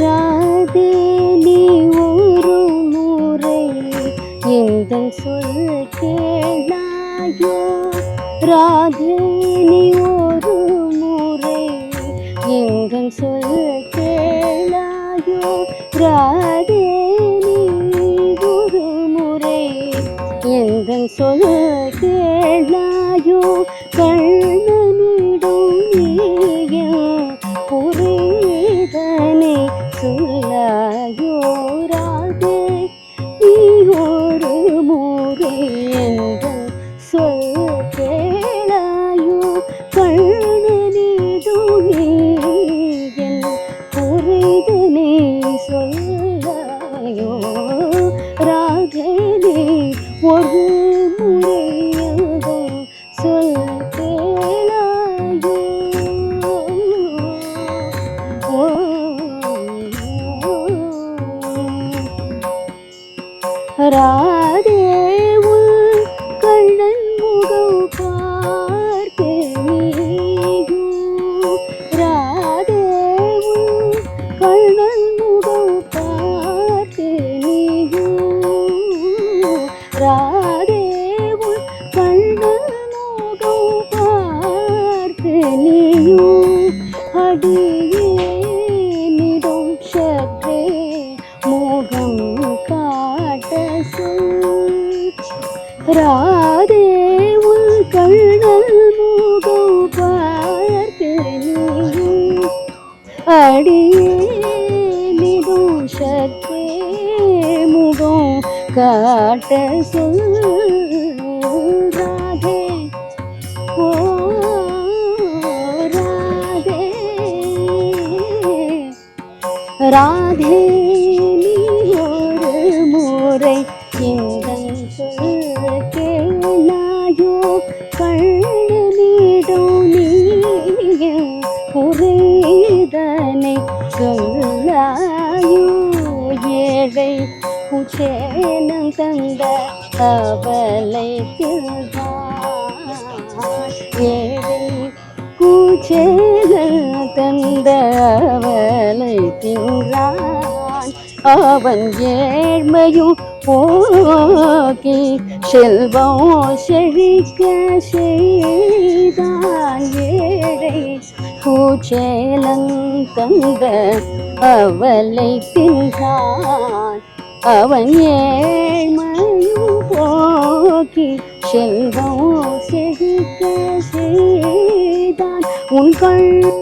ராதே நீ ஒரு முறை இந்த சொல் கேளாயோ? ராதே நீ ஒரு முறை இந்த சொல் கேளாயோ? ராதே நீ ஒரு முறை எந்த சொல் கேளாயோ? கண்ணனிடம் சொல்லாயோ ராதே நீ ஒரு முறை எந்த சொல் கேளாயோ கண்ணனிடம் நீயும் புரிதனை சொல்லாயோ ராகனே ஒரு ராதே உன் கண்ணன் முகம் பார்த்து ராதே உன் கண்ணன் முகம் பார்த்து ராதே உன் கண்ணன் முகம் பார்த்து அடி ராதே உன் கண்ணல் முகம் பார்த்து நீயும் அடியே நிடும் சற்றே முகம் காட்ட சொல்லாயோ ஏழை குச்சேனம் தந்த அவலை ஏழை கூச்சேன தந்த அவலை தின்றான் அவன் ஏழ்மையும் போக்கி செல்வம் செழிக்க செய்தான். ஏழை கூச்சேலன் அவளை தின்றான் அவன் ஏழ்மையும் போக்கி செல்வம் செழிக்க செய்தான். உன் கண்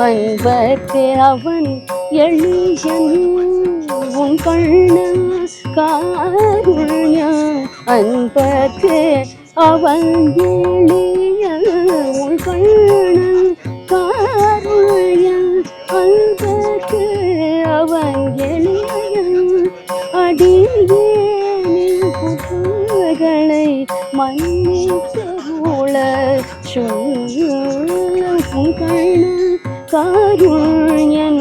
அன்பத்தே அவன் எளியன். உன் கண்ணன் காருள்யன் அன்பர்க்கு அவன் எளியன் உன் கண்ணன் காருள்யன் அன்பர்க்கு அவன் எளியன் அடியேனின் குற்றங்களை மன்னித்தருள சொல்லும். கண்ண காருண்யன்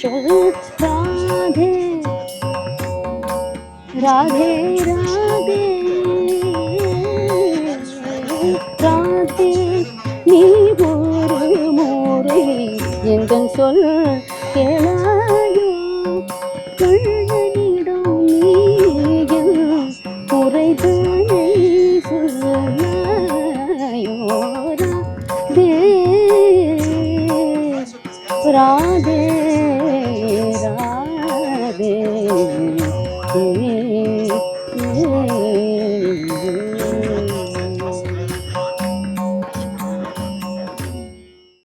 ராதே ராதே ராதே ராதே நீ ஒரு முறை எங்கள் சொல் கேளாயோ கண்ணனிடம் நீயும் குறைதனை சொல்லாயோ ராதே ராதே Ooh.